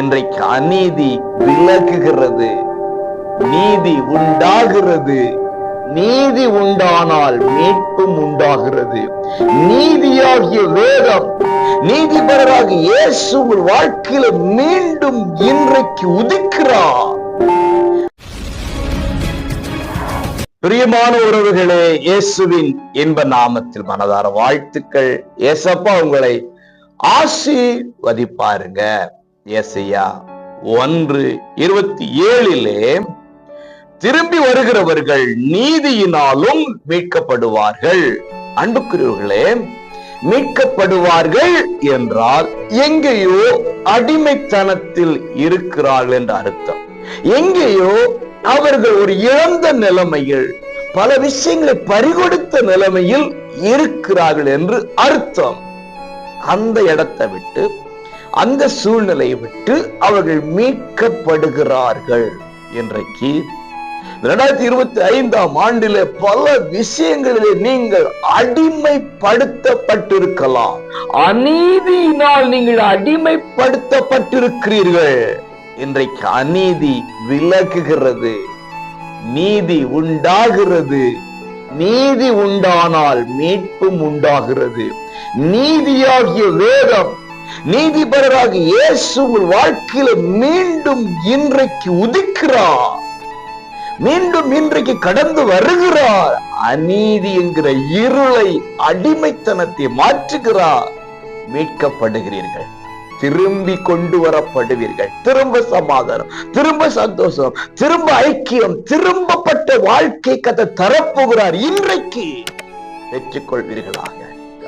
இன்றைக்கு அநீதி விலகுகிறது நீதி உண்டாகிறது. நீதி உண்டானால் மீட்பும் உண்டாகிறது. நீதியாகிய வேதம் நீதிபரராக இயேசு உங்கள் வாழ்க்கையில மீண்டும் இன்றைக்கு உதிக்கிறார். பிரியமான உறவுகளே இயேசுவின் இன்ப நாமத்தில் மனதார வாழ்த்துக்கள். ஏசப்பா உங்களை ஆசீர்வதிப்பாருங்க. ஏசையா ஒன்று இருபத்தி ஏழிலே திரும்பி வருகிறவர்கள் நீதியினாலும் மீட்கப்படுவார்கள். அன்புக்குரியவர்களே மீட்கப்படுவார்கள் என்றால் எங்கேயோ அடிமைத்தனத்தில் இருக்கிறார்கள் என்ற அர்த்தம். எங்கேயோ அவர்கள் ஒரு இழந்த நிலைமையில் பல விஷயங்களை பறிகொடுத்த நிலைமையில் இருக்கிறார்கள் என்று அர்த்தம். அந்த இடத்தை விட்டு அந்த சூழ்நிலையை விட்டு அவர்கள் மீட்கப்படுகிறார்கள் இன்றைக்கு இரண்டாயிரத்தி இருபத்தி ஐந்தாம் ஆண்டில பல விஷயங்களிலே நீங்கள் அடிமைப்படுத்தப்பட்டிருக்கலாம். அநீதியினால் நீங்கள் அடிமைப்படுத்தப்பட்டிருக்கிறீர்கள் இன்றைக்கு அநீதி விலகுகிறது நீதி உண்டாகிறது நீதி உண்டானால் மீட்பும் உண்டாகிறது. நீதியாகிய வேதம் நீதிபரராக இயேசு உங்கள் வாழ்க்கையில மீண்டும் இன்றைக்கு உதிக்கிறார். மீண்டும் இன்றைக்கு கடந்து வருகிறார். அநீதி என்கிற இருளை அடிமைத்தனத்தை மாற்றுகிறார். மீட்கப்படுகிறீர்கள். திரும்பி கொண்டு வரப்படுவீர்கள். திரும்ப சமாதானம் திரும்ப சந்தோஷம் திரும்ப ஐக்கியம் திரும்பப்பட்ட வாழ்க்கை கதை தரப்போகிறார். இன்றைக்கு பெற்றுக்கொள்வீர்களாக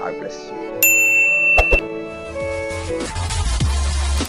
God bless you.